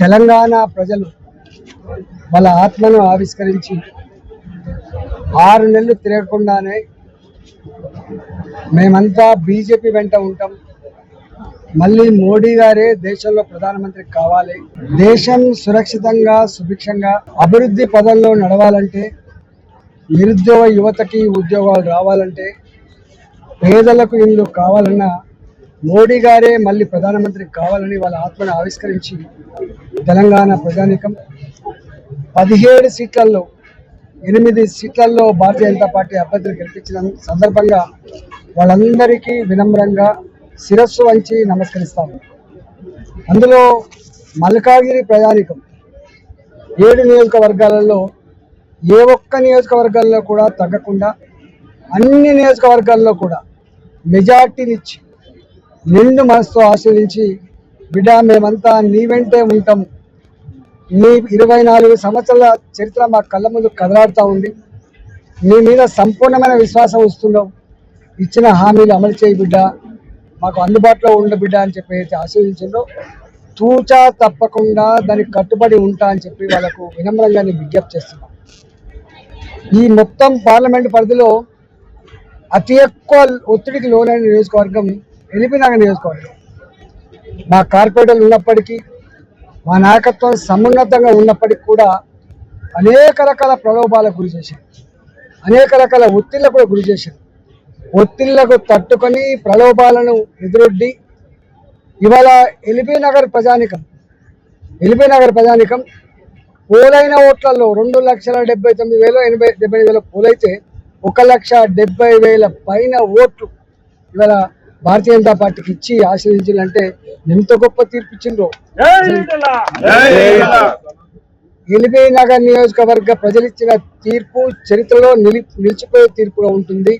తెలంగాణ ప్రజలు వాళ్ళ ఆత్మను ఆవిష్కరించి ఆరు నెలలు తిరగకుండానే మేమంతా బీజేపీ వెంట ఉంటాం. మళ్ళీ మోడీ గారే దేశంలో ప్రధానమంత్రి కావాలి. దేశం సురక్షితంగా సుభిక్షంగా అభివృద్ధి పదంలో నడవాలంటే నిరుద్యోగ యువతకి ఉద్యోగాలు రావాలంటే పేదలకు ఇల్లు కావాలన్నా మోడీ గారే మళ్ళీ ప్రధానమంత్రి కావాలని వాళ్ళ ఆత్మను ఆవిష్కరించి తెలంగాణ ప్రజానికం పదిహేడు సీట్లలో ఎనిమిది సీట్లలో భారతీయ జనతా పార్టీ అభ్యర్థులు గెలిపించిన సందర్భంగా వాళ్ళందరికీ వినమ్రంగా శిరస్సు వంచి నమస్కరిస్తాము. అందులో మల్కాగిరి ప్రజానీకం ఏడు నియోజకవర్గాలలో ఏ ఒక్క నియోజకవర్గాల్లో కూడా తగ్గకుండా అన్ని నియోజకవర్గాల్లో కూడా మెజార్టీనిచ్చి నిండు మనసుతో ఆస్వాదించి బిడ్డ మేమంతా నీ వెంటే ఉంటాము. మీ ఇరవై నాలుగు సంవత్సరాల చరిత్ర మా కళ్ళ ముందు కదలాడుతూ ఉంది. మీ మీద సంపూర్ణమైన విశ్వాసం వస్తున్నావు ఇచ్చిన హామీలు అమలు చేయి బిడ్డ మాకు అందుబాటులో ఉండ బిడ్డ అని చెప్పి అయితే ఆశీర్వదించిందో తూచా తప్పకుండా దానికి కట్టుబడి ఉంటా అని చెప్పి వాళ్ళకు వినమ్రంగా నేను విజ్ఞప్తి చేస్తున్నాం. ఈ మొత్తం పార్లమెంట్ పరిధిలో అతి ఎక్కువ ఒత్తిడికి లోనైన నియోజకవర్గం ఎలిపినాగ నియోజకవర్గం. మా కార్పొరేటర్లు ఉన్నప్పటికీ మా నాయకత్వం సమున్నతంగా ఉన్నప్పటికీ కూడా అనేక రకాల ప్రలోభాలకు గురి చేశారు. అనేక రకాల ఒత్తిళ్ళకు కూడా గురి చేశారు. ఒత్తిళ్ళకు తట్టుకొని ప్రలోభాలను ఎదురొడ్డి ఇవాళ ఎల్బీ నగర్ ప్రజానికం ఎల్బీ నగర్ ప్రజానికం పోలైన ఓట్లలో రెండు లక్షల డెబ్బై తొమ్మిది వేలు ఎనభై డెబ్బై వేల పోలైతే ఒక లక్ష డెబ్బై వేల పైన ఓట్లు ఇవాళ భారతీయ జనతా పార్టీకి ఇచ్చి ఆశీర్వదించాలంటే ఎంత గొప్ప తీర్పు ఇచ్చిండ్రో? ఎల్బీ నగర్ నియోజకవర్గ ప్రజలు ఇచ్చిన తీర్పు చరిత్రలో నిలి నిలిచిపోయే తీర్పుగా ఉంటుంది.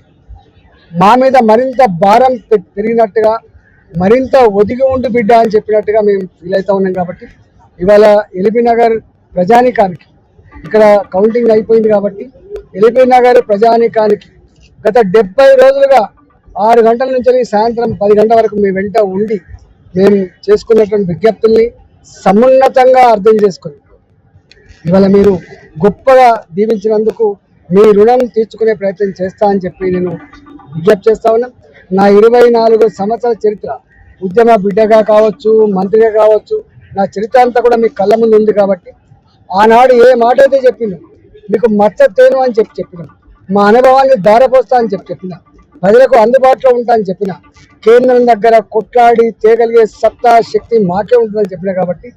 మా మీద మరింత భారం పెరిగినట్టుగా మరింత ఒదిగి ఉండు బిడ్డ అని చెప్పినట్టుగా మేము ఫీల్ అవుతా ఉన్నాం కాబట్టి ఇవాళ ఎల్బీ నగర్ ప్రజానికానికి ఇక్కడ కౌంటింగ్ అయిపోయింది కాబట్టి ఎల్బీ నగర్ ప్రజానికానికి గత డెబ్బై రోజులుగా ఆరు గంటల నుంచి సాయంత్రం పది గంటల వరకు మీ వెంట ఉండి మేము చేసుకున్నటువంటి విజ్ఞప్తుల్ని సమున్నతంగా అర్థం చేసుకుని ఇవాళ మీరు గొప్పగా దీవించినందుకు మీ రుణం తీర్చుకునే ప్రయత్నం చేస్తా అని చెప్పి నేను విజ్ఞప్తి చేస్తా ఉన్నా. నా ఇరవై నాలుగు సంవత్సరాల చరిత్ర ఉద్యమ బిడ్డగా కావచ్చు మంత్రిగా కావచ్చు నా చరిత్ర అంతా కూడా మీ కళ్ళ ముందు ఉంది కాబట్టి ఆనాడు ఏ మాట అయితే చెప్పిందో మీకు మచ్చ తేను అని చెప్పి చెప్పిన మా అనుభవాన్ని దారపోస్తా అని చెప్పి చెప్పిన ప్రజలకు అందుబాటులో ఉంటా అని చెప్పిన కేంద్రం దగ్గర కొట్లాడి తేగలిగే సత్తా శక్తి మాకే ఉంటుందని చెప్పిన కాబట్టి